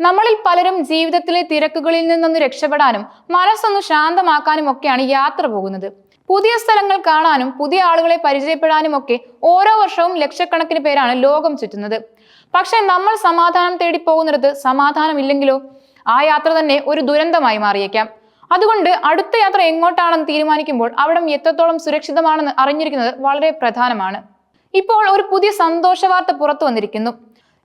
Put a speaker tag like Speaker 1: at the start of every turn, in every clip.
Speaker 1: നമ്മളിൽ പലരും ജീവിതത്തിലെ തിരക്കുകളിൽ നിന്നൊന്ന് രക്ഷപ്പെടാനും മനസ്സൊന്ന് ശാന്തമാക്കാനും ഒക്കെയാണ് യാത്ര പോകുന്നത്. പുതിയ സ്ഥലങ്ങൾ കാണാനും പുതിയ ആളുകളെ പരിചയപ്പെടാനും ഒക്കെ ഓരോ വർഷവും ലക്ഷക്കണക്കിന് പേരാണ് ലോകം ചുറ്റുന്നത്. പക്ഷെ നമ്മൾ സമാധാനം തേടി പോകുന്നിടത്ത് സമാധാനമില്ലെങ്കിലോ? ആ യാത്ര തന്നെ ഒരു ദുരന്തമായി മാറിയേക്കാം. അതുകൊണ്ട് അടുത്ത യാത്ര എങ്ങോട്ടാണെന്ന് തീരുമാനിക്കുമ്പോൾ അവിടം എത്രത്തോളം സുരക്ഷിതമാണെന്ന് അറിഞ്ഞിരിക്കുന്നത് വളരെ പ്രധാനമാണ്. ഇപ്പോൾ ഒരു പുതിയ സന്തോഷ വാർത്ത പുറത്തു വന്നിരിക്കുന്നു.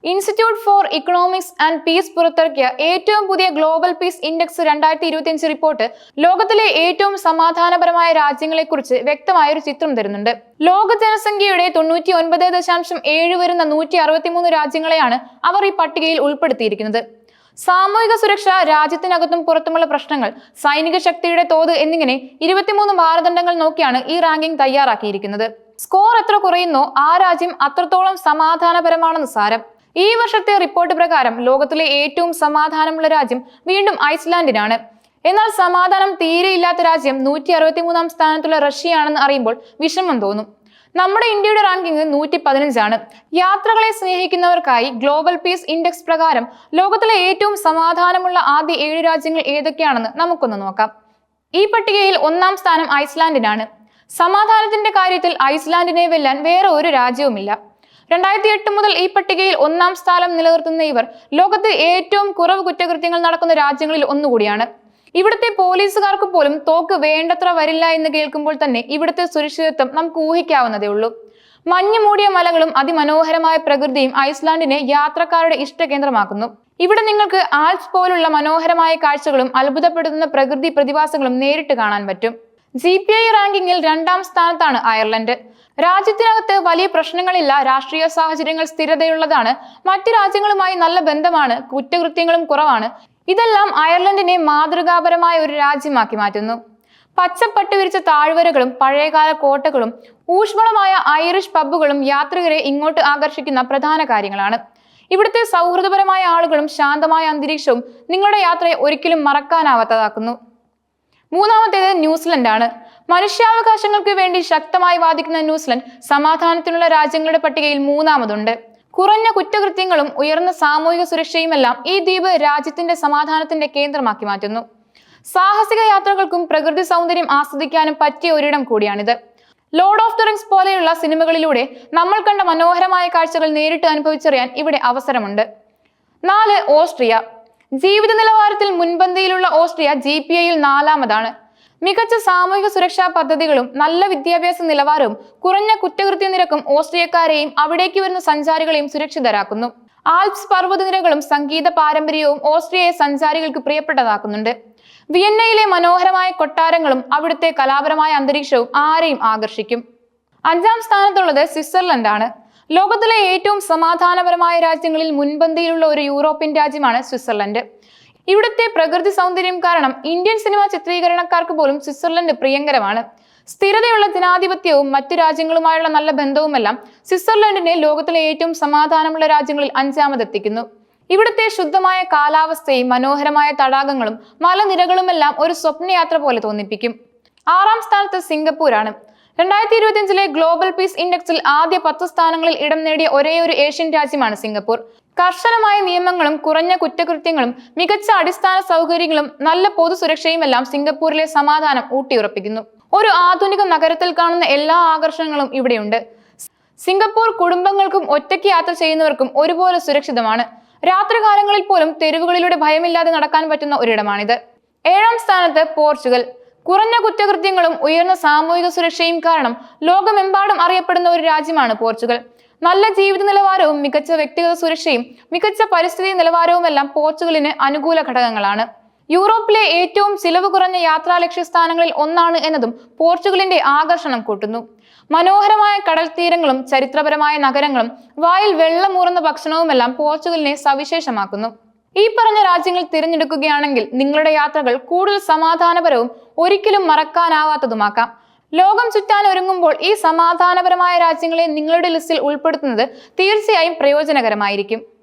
Speaker 1: Institute for Economics and Peace പുറത്തിറക്കിയ ഏറ്റവും പുതിയ ഗ്ലോബൽ പീസ് ഇൻഡെക്സ് രണ്ടായിരത്തി ഇരുപത്തിയഞ്ച് റിപ്പോർട്ട് ലോകത്തിലെ ഏറ്റവും സമാധാനപരമായ രാജ്യങ്ങളെക്കുറിച്ച് വ്യക്തമായ ഒരു ചിത്രം തരുന്നുണ്ട്. ലോക ജനസംഖ്യയുടെ തൊണ്ണൂറ്റി ഒൻപത് ദശാംശം ഏഴ് വരുന്ന നൂറ്റി അറുപത്തിമൂന്ന് രാജ്യങ്ങളെയാണ് അവർ ഈ പട്ടികയിൽ ഉൾപ്പെടുത്തിയിരിക്കുന്നത്. സാമൂഹിക സുരക്ഷ രാജ്യത്തിനകത്തും പുറത്തുമുള്ള പ്രശ്നങ്ങൾ സൈനിക ശക്തിയുടെ തോത് എന്നിങ്ങനെ ഇരുപത്തിമൂന്ന് മാനദണ്ഡങ്ങൾ നോക്കിയാണ് ഈ റാങ്കിംഗ് തയ്യാറാക്കിയിരിക്കുന്നത്. സ്കോർ എത്ര കുറയുന്നോ ആ രാജ്യം അത്രത്തോളം സമാധാനപരമാണെന്ന് സാരം. ഈ വർഷത്തെ റിപ്പോർട്ട് പ്രകാരം ലോകത്തിലെ ഏറ്റവും സമാധാനമുള്ള രാജ്യം വീണ്ടും ഐസ്ലാൻഡിനാണ്. എന്നാൽ സമാധാനം തീരെയില്ലാത്ത രാജ്യം നൂറ്റി അറുപത്തിമൂന്നാം സ്ഥാനത്തുള്ള റഷ്യയാണെന്ന് അറിയുമ്പോൾ വിഷമം തോന്നും. നമ്മുടെ ഇന്ത്യയുടെ റാങ്കിങ് നൂറ്റി പതിനഞ്ചാണ് യാത്രകളെ സ്നേഹിക്കുന്നവർക്കായി ഗ്ലോബൽ പീസ് ഇൻഡെക്സ് പ്രകാരം ലോകത്തിലെ ഏറ്റവും സമാധാനമുള്ള ആദ്യ ഏഴ് രാജ്യങ്ങൾ ഏതൊക്കെയാണെന്ന് നമുക്കൊന്ന് നോക്കാം. ഈ പട്ടികയിൽ ഒന്നാം സ്ഥാനം ഐസ്ലാൻഡിനാണ്. സമാധാനത്തിന്റെ കാര്യത്തിൽ ഐസ്ലാൻഡിനെ വെല്ലാൻ വേറെ ഒരു രാജ്യവുമില്ല. രണ്ടായിരത്തി എട്ട് മുതൽ ഈ പട്ടികയിൽ ഒന്നാം സ്ഥാനം നിലനിർത്തുന്ന ഇവർ ലോകത്ത് ഏറ്റവും കുറവ് കുറ്റകൃത്യങ്ങൾ നടക്കുന്ന രാജ്യങ്ങളിൽ ഒന്നുകൂടിയാണ്. ഇവിടുത്തെ പോലീസുകാർക്ക് പോലും തോക്ക് വേണ്ടത്ര വരില്ല എന്ന് കേൾക്കുമ്പോൾ തന്നെ ഇവിടുത്തെ സുരക്ഷിതത്വം നമുക്ക് ഊഹിക്കാവുന്നതേ ഉള്ളൂ. മഞ്ഞു മൂടിയ മലകളും അതിമനോഹരമായ പ്രകൃതിയും ഐസ്ലാൻഡിനെ യാത്രക്കാരുടെ ഇഷ്ടകേന്ദ്രമാക്കുന്നു. ഇവിടെ നിങ്ങൾക്ക് ആൽപ്സ് പോലുള്ള മനോഹരമായ കാഴ്ചകളും അത്ഭുതപ്പെടുത്തുന്ന പ്രകൃതി പ്രതിഭാസങ്ങളും നേരിട്ട് കാണാൻ പറ്റും. ജി പി ഐ റാങ്കിങ്ങിൽ രണ്ടാം സ്ഥാനത്താണ് അയർലൻഡ്. രാജ്യത്തിനകത്ത് വലിയ പ്രശ്നങ്ങളില്ല രാഷ്ട്രീയ സാഹചര്യങ്ങൾ സ്ഥിരതയുള്ളതാണ് മറ്റു രാജ്യങ്ങളുമായി നല്ല ബന്ധമാണ് കുറ്റകൃത്യങ്ങളും കുറവാണ്. ഇതെല്ലാം അയർലൻഡിനെ മാതൃകാപരമായ ഒരു രാജ്യമാക്കി മാറ്റുന്നു. പച്ചപ്പട്ട് വിരിച്ച താഴ്വരകളും പഴയകാല കോട്ടകളും ഊഷ്മളമായ ഐറിഷ് പബ്ബുകളും യാത്രികരെ ഇങ്ങോട്ട് ആകർഷിക്കുന്ന പ്രധാന കാര്യങ്ങളാണ്. ഇവിടുത്തെ സൗഹൃദപരമായ ആളുകളും ശാന്തമായ അന്തരീക്ഷവും നിങ്ങളുടെ യാത്രയെ ഒരിക്കലും മറക്കാനാവാത്തതാക്കുന്നു. മൂന്നാമത്തേത് ന്യൂസിലൻഡ് ആണ് മനുഷ്യാവകാശങ്ങൾക്ക് വേണ്ടി ശക്തമായി വാദിക്കുന്ന ന്യൂസിലൻഡ് സമാധാനത്തിനുള്ള രാജ്യങ്ങളുടെ പട്ടികയിൽ മൂന്നാമതുണ്ട്. കുറഞ്ഞ കുറ്റകൃത്യങ്ങളും ഉയർന്ന സാമൂഹിക സുരക്ഷയുമെല്ലാം ഈ ദ്വീപ് രാജ്യത്തിന്റെ സമാധാനത്തിന്റെ കേന്ദ്രമാക്കി മാറ്റുന്നു. സാഹസിക യാത്രകൾക്കും പ്രകൃതി സൗന്ദര്യം ആസ്വദിക്കാനും പറ്റിയ ഒരിടം കൂടിയാണിത്. ലോർഡ് ഓഫ് ദ റിങ്സ് പോലെയുള്ള സിനിമകളിലൂടെ നമ്മൾ കണ്ട മനോഹരമായ കാഴ്ചകൾ നേരിട്ട് അനുഭവിച്ചറിയാൻ ഇവിടെ അവസരമുണ്ട്. നാല് ഓസ്ട്രിയ. ജീവിത നിലവാരത്തിൽ മുൻപന്തിയിലുള്ള ഓസ്ട്രിയ ജി പി ഐയിൽ നാലാമതാണ്. മികച്ച സാമൂഹിക സുരക്ഷാ പദ്ധതികളും നല്ല വിദ്യാഭ്യാസ നിലവാരവും കുറഞ്ഞ കുറ്റകൃത്യ നിരക്കും ഓസ്ട്രിയക്കാരെയും അവിടേക്ക് വരുന്ന സഞ്ചാരികളെയും സുരക്ഷിതരാക്കുന്നു. ആൽപ്സ് പർവതനിരകളും സംഗീത പാരമ്പര്യവും ഓസ്ട്രിയയെ സഞ്ചാരികൾക്ക് പ്രിയപ്പെട്ടതാക്കുന്നുണ്ട്. വിയന്നയിലെ മനോഹരമായ കൊട്ടാരങ്ങളും അവിടുത്തെ കലാപരമായ അന്തരീക്ഷവും ആരെയും ആകർഷിക്കും. അഞ്ചാം സ്ഥാനത്തുള്ളത് സ്വിറ്റ്സർലൻഡ് ആണ് ലോകത്തിലെ ഏറ്റവും സമാധാനപരമായ രാജ്യങ്ങളിൽ മുൻപന്തിയിലുള്ള ഒരു യൂറോപ്യൻ രാജ്യമാണ് സ്വിറ്റ്സർലൻഡ്. ഇവിടുത്തെ പ്രകൃതി സൗന്ദര്യം കാരണം ഇന്ത്യൻ സിനിമ ചിത്രീകരണക്കാർക്ക് പോലും സ്വിറ്റ്സർലൻഡ് പ്രിയങ്കരമാണ്. സ്ഥിരതയുള്ള ജനാധിപത്യവും മറ്റു രാജ്യങ്ങളുമായുള്ള നല്ല ബന്ധവുമെല്ലാം സ്വിറ്റ്സർലൻഡിനെ ലോകത്തിലെ ഏറ്റവും സമാധാനമുള്ള രാജ്യങ്ങളിൽ അഞ്ചാമതെത്തിക്കുന്നു. ഇവിടുത്തെ ശുദ്ധമായ കാലാവസ്ഥയും മനോഹരമായ തടാകങ്ങളും മലനിരകളുമെല്ലാം ഒരു സ്വപ്നയാത്ര പോലെ തോന്നിപ്പിക്കും. ആറാം സ്ഥാനത്ത് സിംഗപ്പൂരാണ്. രണ്ടായിരത്തി ഇരുപത്തിയഞ്ചിലെ ഗ്ലോബൽ പീസ് ഇൻഡെക്സിൽ ആദ്യ പത്ത് സ്ഥാനങ്ങളിൽ ഇടം നേടിയ ഒരേ ഒരു ഏഷ്യൻ രാജ്യമാണ് സിംഗപ്പൂർ. കർശനമായ നിയമങ്ങളും കുറഞ്ഞ കുറ്റകൃത്യങ്ങളും മികച്ച അടിസ്ഥാന സൗകര്യങ്ങളും നല്ല പൊതുസുരക്ഷയുമെല്ലാം സിംഗപ്പൂരിലെ സമാധാനം ഊട്ടിയുറപ്പിക്കുന്നു. ഒരു ആധുനിക നഗരത്തിൽ കാണുന്ന എല്ലാ ആകർഷണങ്ങളും ഇവിടെയുണ്ട്. സിംഗപ്പൂർ കുടുംബങ്ങൾക്കും ഒറ്റയ്ക്ക് യാത്ര ചെയ്യുന്നവർക്കും ഒരുപോലെ സുരക്ഷിതമാണ്. രാത്രികാലങ്ങളിൽ പോലും തെരുവുകളിലൂടെ ഭയമില്ലാതെ നടക്കാൻ പറ്റുന്ന ഒരിടമാണിത്. ഏഴാം സ്ഥാനത്ത് പോർച്ചുഗൽ കുറഞ്ഞ കുറ്റകൃത്യങ്ങളും ഉയർന്ന സാമൂഹിക സുരക്ഷയും കാരണം ലോകമെമ്പാടും അറിയപ്പെടുന്ന ഒരു രാജ്യമാണ് പോർച്ചുഗൽ. നല്ല ജീവിത നിലവാരവും മികച്ച വ്യക്തിഗത സുരക്ഷയും മികച്ച പരിസ്ഥിതി നിലവാരവുമെല്ലാം പോർച്ചുഗലിന് അനുകൂല ഘടകങ്ങളാണ്. യൂറോപ്പിലെ ഏറ്റവും ചിലവ് കുറഞ്ഞ യാത്രാ ലക്ഷ്യസ്ഥാനങ്ങളിൽ ഒന്നാണ് എന്നതും പോർച്ചുഗലിന്റെ ആകർഷണം കൂട്ടുന്നു. മനോഹരമായ കടൽ തീരങ്ങളും ചരിത്രപരമായ നഗരങ്ങളും വായിൽ വെള്ളമൂറുന്ന ഭക്ഷണവുമെല്ലാം പോർച്ചുഗലിനെ സവിശേഷമാക്കുന്നു. ഈ പറഞ്ഞ രാജ്യങ്ങൾ തിരഞ്ഞെടുക്കുകയാണെങ്കിൽ നിങ്ങളുടെ യാത്രകൾ കൂടുതൽ സമാധാനപരവും ഒരിക്കലും മറക്കാനാവാത്തതുമാക്കാം. ലോകം ചുറ്റാൻ ഒരുങ്ങുമ്പോൾ ഈ സമാധാനപരമായ രാജ്യങ്ങളെ നിങ്ങളുടെ ലിസ്റ്റിൽ ഉൾപ്പെടുത്തുന്നത് തീർച്ചയായും പ്രയോജനകരമായിരിക്കും.